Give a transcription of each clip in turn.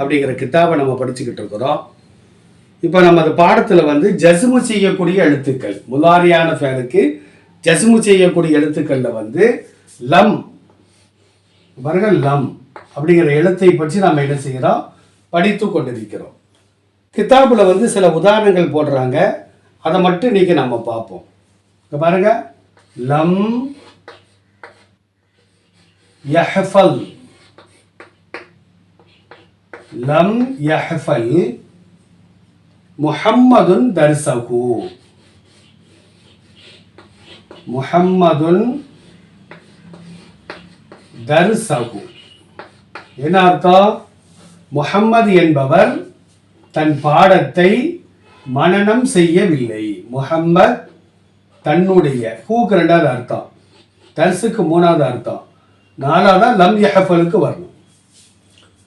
அப்படிங்கிற கித்தாபை நம்ம படிச்சுக்கிட்டு இருக்கிறோம். இப்போ நமது பாடத்தில் வந்து ஜசுமு செய்யக்கூடிய எழுத்துக்கள் முலாரியான ஃபேனுக்கு ஜசுமு செய்யக்கூடிய எழுத்துக்களில் வந்து லம் பாருங்கள் லம் அப்படிங்கிற எழுத்தை பற்றி நாம் என்ன செய்கிறோம்? படித்து கொண்டிருக்கிறோம். கித்தாபில் வந்து சில உதாரணங்கள் போடுறாங்க. அதை மட்டும் இன்றைக்கி நம்ம பார்ப்போம். இப்போ பாருங்கள் லம் யஹஃபல். லம் யஹ்ஃபல் முஹம்மதுன் தர்சகு முஹம்மதுன் தர்சகு என்ன அர்த்தம்? முஹம்மது என்பவர் தன் பாடத்தை மனநம் செய்யவில்லை. முஹம்மத் தன்னுடைய ஹூக்கு ரெண்டாவது அர்த்தம். தர்சுக்கு மூணாவது அர்த்தம். நாலாவது லம் யஹஃபலுக்கு வரணும்.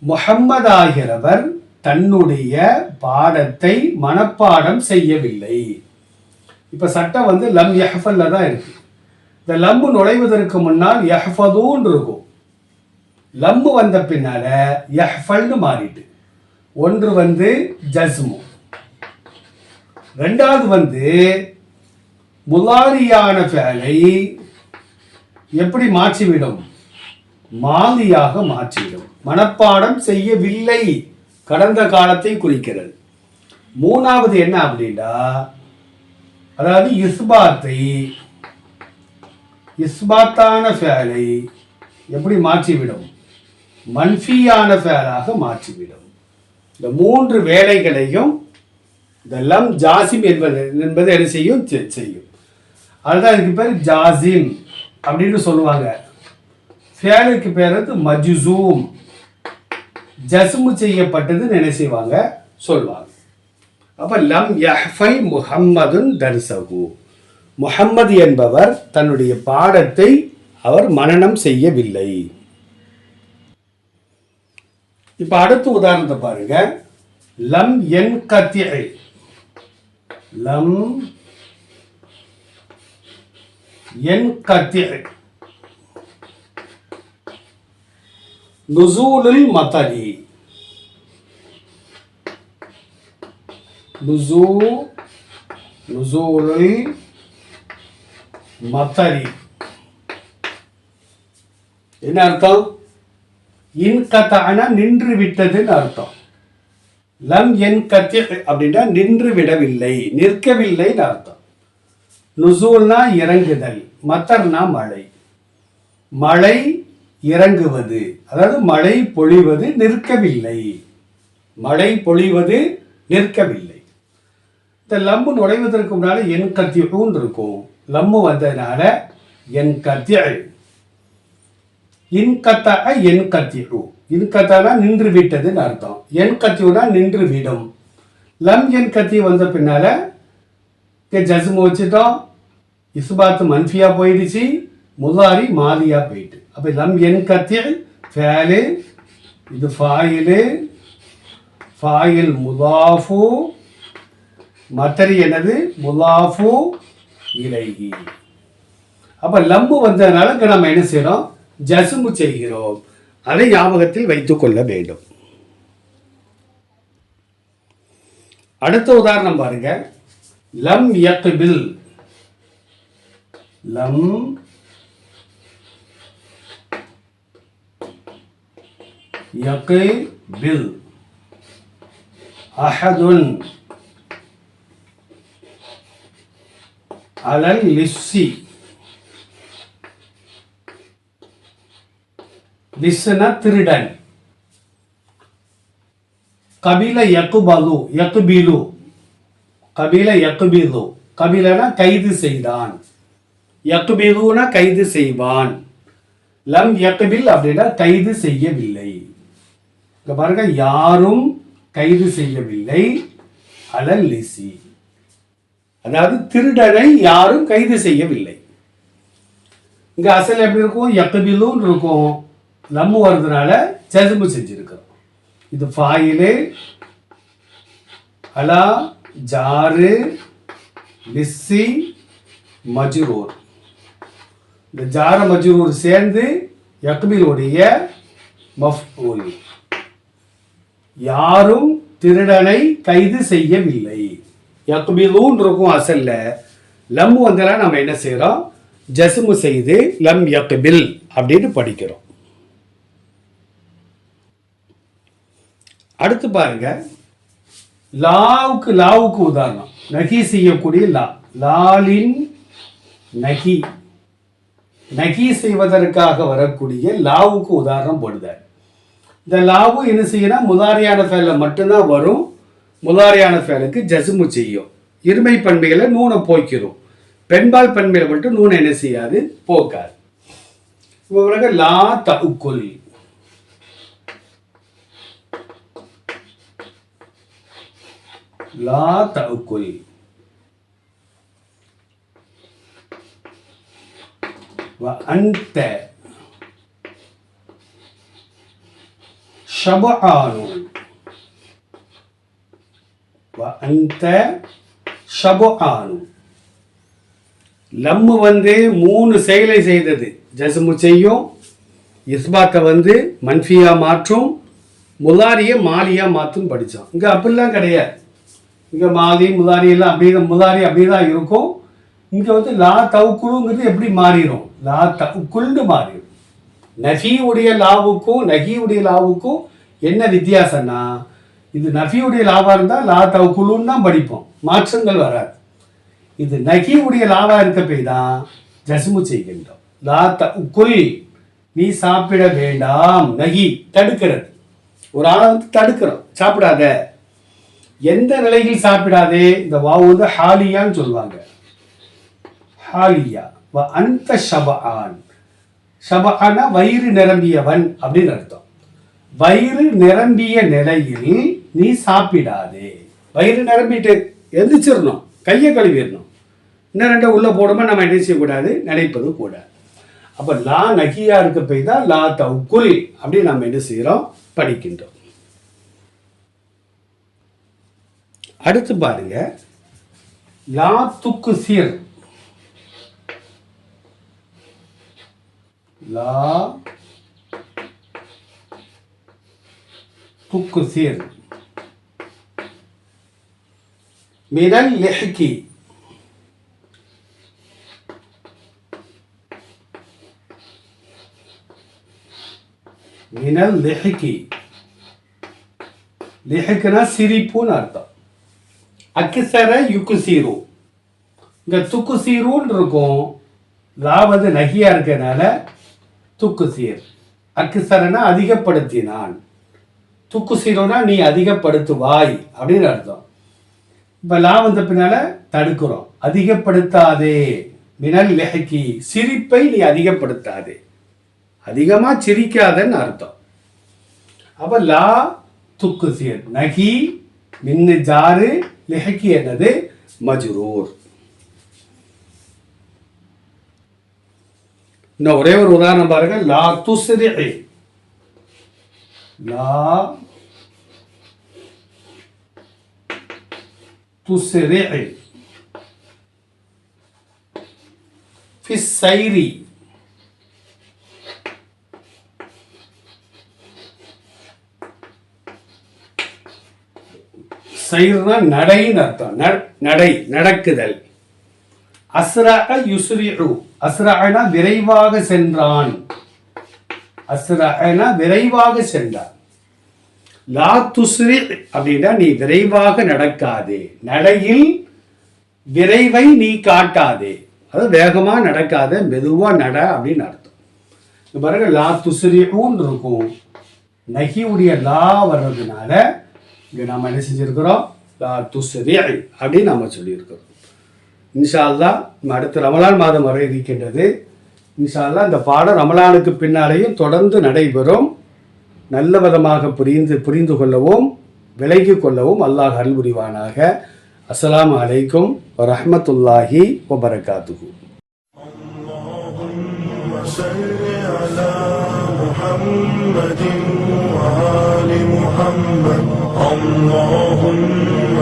முஹம்மது ஆகிறவர் தன்னுடைய பாடத்தை மனப்பாடம் செய்யவில்லை. இப்ப சட்டம் வந்து லம் யஹஃபல்ல தான் இருக்கு. இந்த லம்மு நுழைவதற்கு முன்னால் யஹ்ஃபதுன்னு இருக்கும். லம்மு வந்த பின்னால யஹ்ஃபல்னு மாறிட்டு. ஒன்று வந்து ஜஸ்மு. ரெண்டாவது வந்து முலாரியான ஃபேலை எப்படி மாற்றிவிடும்? மாலியாக மாற்றிவிடும். மனப்பாடம் செய்யவில்லை. கடந்த காலத்தை குறிக்கிறது. மூணாவது என்ன அப்படின்னா அதாவது இஸ்பாத்தை இஸ்பாத்தான ஃபேலை எப்படி மாற்றிவிடும்? மன்ஃபியான ஃபேலாக மாற்றிவிடும். இந்த மூன்று வேலைகளையும் இந்த லம் ஜாசிம் என்பது என்பது என்ன செய்யும்? செ- செய்யும். அதுதான் இதுக்கு பேர் ஜாசிம் அப்படின்னு சொல்லுவாங்க. ஃபேலுக்கு பேர் வந்து மஜுசூம். ஜஸ்மு செய்யப்பட்டதுன்னு என்ன செய்வாங்க சொல்லுவாங்க அப்ப லம் யஹ்ஃபை முஹம்மதுன் தர்சகு முஹம்மது என்பவர் தன்னுடைய பாடத்தை அவர் மனனம் செய்யவில்லை. இப்ப அடுத்த உதாரணத்தை பாருங்க. லம் என் லம் என் கத்தியை நுசூலுல் மதரி நுசூ நுசூலுல் மதரி என்ன அர்த்தம்? இன்கத்தான நின்று விட்டதுன்னு அர்த்தம். லம் என் கத்தி அப்படின்னா நின்று விடவில்லை நிற்கவில்லைன்னு அர்த்தம். நுசூல்னா இறங்குதல் மத்தர்னா மழை. மழை இறங்குவது. அதாவது மழை பொழிவது நிற்கவில்லை. மழை பொழிவது நிற்கவில்லை. இந்த லம்பு நுழைவதற்கு முன்னால் என் கத்தியூன்னு இருக்கும். லம்மு வந்ததுனால என் கத்திய இன்கத்தா என் கத்தியு இன்கத்தானா நின்று விட்டதுன்னு அர்த்தம். என் கத்தியுனா நின்று விடும். லம் என் கத்தி வந்த பின்னால இங்க ஜஸ்மு வச்சுட்டோம். இஸ்பாத்து மன்ஃபியா போயிடுச்சு. முதாரி மாலியா போயிட்டு. அப்போ லம் என் கத்திய ஃபேலு இது ஃபாயிலு ஃபாயில் முதாஃபு மத்தரி எனது முலாஃபு இலகி அப்போ லம்பு வந்ததுனால இங்கே நம்ம என்ன செய்கிறோம் ஜசும்பு செய்கிறோம். அதை ஞாபகத்தில் வைத்துக்கொள்ள வேண்டும். அடுத்த உதாரணம் பாருங்க. லம் யக்பில் லம் யக்பில் அஹதுன் அலல் லிஸ்ஸி லிஸ்ஸுனா திருடன் கபில யக்குபலு யக்குபிலு கபில யக்குபிலு கபிலனா கைது செய்தான். யக்குபிலுனா கைது செய்வான். லம் யக்குபில் அப்படின்னா கைது செய்யவில்லை. இங்க பாருங்க யாரும் கைது செய்யவில்லை. அலல் லிசி அதாவது திருடனை யாரும் கைது செய்யவில்லை. இங்க அசல் எப்படி இருக்கும்? எக்கபிலும் இருக்கும். லம்மு வர்றதுனால ஜதுமு செஞ்சிருக்கிறோம். இது ஃபாயிலு அலா ஜாரு லிஸ்ஸி மஜ்ரூர். இந்த ஜார மஜ்ரூர் சேர்ந்து யக்பிலுடைய மஃபூல். யாரும் திருடனை கைது செய்யவில்லை. யக்பிலூன் இருக்கும் அசல்ல லம் வந்தெல்லாம் நம்ம என்ன செய்கிறோம் ஜஸ்மு செய்து லம் யக்பில் அப்படின்னு படிக்கிறோம். அடுத்து பாருங்க. லாவுக்கு லாவுக்கு உதாரணம். நகி செய்யக்கூடிய லா. லாலின் நகி. நகி செய்வதற்காக வரக்கூடிய லாவுக்கு உதாரணம் போடுதார். இந்த லாவு என்ன செய்யணும் முதாரியான ஃபேலில் மட்டும்தான் வரும். முதாரியான ஃபேலுக்கு ஜசுமு செய்யும். இருமை பண்பைகளை நூனை போய்க்கிறோம் பெண்பால் பண்பையில் மட்டும் நூனை என்ன செய்யாது? போக்காது. இப்போ லா தகுக்குல். லா தகுக்குல். அந்த ஷபுஆனுன் அந்த ஷபுஆனு லம்மு வந்து மூணு செயலை செய்தது ஜசமு செய்யும் இஸ்பாத்தை வந்து மன்ஃபியாக மாற்றும் முலாரியை மாலியாக மாற்றும் படித்தோம் இங்கே அப்படிலாம் கிடையாது இங்கே மாலி முதாரி எல்லாம் தான் முதாரி அப்படி தான் இருக்கும் இங்கே வந்து லா தவுக்குழுங்கிறது எப்படி மாறிடும் லா தவுக்குள்னு மாறிடும் நகியுடைய லாவுக்கும் நகியுடைய லாவுக்கும் என்ன வித்தியாசம்னா இது நஃபியுடைய லாபம் இருந்தால் லா தவுக்குழுன்னு தான் படிப்போம். மாற்றங்கள் வராது. இது நகியுடைய லாவா இருக்க போய் தான் ஜசுமு செய்கின்றோம். லா தவுக்குல் நீ சாப்பிட வேண்டாம். நகி தடுக்கிறது. ஒரு ஆளை வந்து தடுக்கிறோம். சாப்பிடாத. எந்த நிலையில் சாப்பிடாதே? இந்த வாவு வந்து ஹாலியான்னு சொல்லுவாங்க. ஹாலியா. வ அந்த ஷபஆன் ஷபஆனா வயிறு நிரம்பியவன் அப்படின்னு அர்த்தம். வயிறு நிரம்பிய நிலையில் நீ சாப்பிடாதே. வயிறு நிரம்பிட்டு எந்திரிச்சிடணும் கையை கழுவிடணும் இன்னும் ரெண்டை உள்ளே போடாம நம்ம என்ன செய்யக்கூடாது? நினைப்பது கூட அப்போ லா நகியா இருக்க போய் தான் லா தவுக்குல் அப்படின்னு நம்ம என்ன செய்கிறோம் படிக்கின்றோம். அடுத்து பாருங்க. லா துக்கு சீர். லா துக்கு சீர் மினல் லெஹ்கி மினல் லெஹ்கி லிஹக்குனா சிரிப்புன்னு அர்த்தம் அக்கிசர யுக்குசீரு இங்க துக்குசீருன்னு இருக்கும் லாவது வந்து இருக்கிறதுனால துக்கு சீர் அக்கிசரனை அதிகப்படுத்தினான் துக்குசீருனா நீ அதிகப்படுத்துவாய் அப்படின்னு அர்த்தம். இப்போ லா வந்த பின்னால தடுக்கிறோம். அதிகப்படுத்தாதே. மினல் லெஹக்கி. சிரிப்பை நீ அதிகப்படுத்தாதே. அதிகமா சிரிக்காதன்னு அர்த்தம். அப்ப லா துக்கு சீர். நகி மின்னு ஜாரு லெஹக்கி என்னது? மஜ்ரூர். இன்னும் ஒரே ஒரு உதாரணம் பாருங்க. லா துஸ்ரி லா துஸ்ரி في السير சைர்னா நடைன்னு அர்த்தம் ந- நடை நடக்குதல் அஸ்ரா யுஸ்ரிஉ அஸ்ரஅனா விரைவாக சென்றான் அஸ்ரஹனா விரைவாக சென்றார். லா துஸ்ரி அப்படின்னா நீ விரைவாக நடக்காதே. நடையில் விரைவை நீ காட்டாதே. அது வேகமாக நடக்காத மெதுவாக நட அப்படின்னு அர்த்தம். இங்க பாருங்க லா துஸ்ரிஉன்னு இருக்கும். நகியுடைய லா வர்றதுனால இங்கே நம்ம என்ன செஞ்சிருக்கிறோம்? லா துஸ்ரி அப்படின்னு நம்ம சொல்லியிருக்கிறோம். இன்ஷா அல்லாஹ் அடுத்த ரமலான் மாதம் வர இருக்கின்றது. இன்ஷா அல்லாஹ் இந்த பாடம் ரமலானுக்கு பின்னாலேயும் தொடர்ந்து நடைபெறும் நல்ல விதமாக புரிந்து புரிந்து கொள்ளவும் விலகிக் கொள்ளவும் அல்லாஹ் அருள் புரிவானாக அஸ்ஸலாமு அலைக்கும் வரஹ்மத்துல்லாஹி வபரகாத்துஹு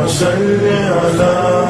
صل على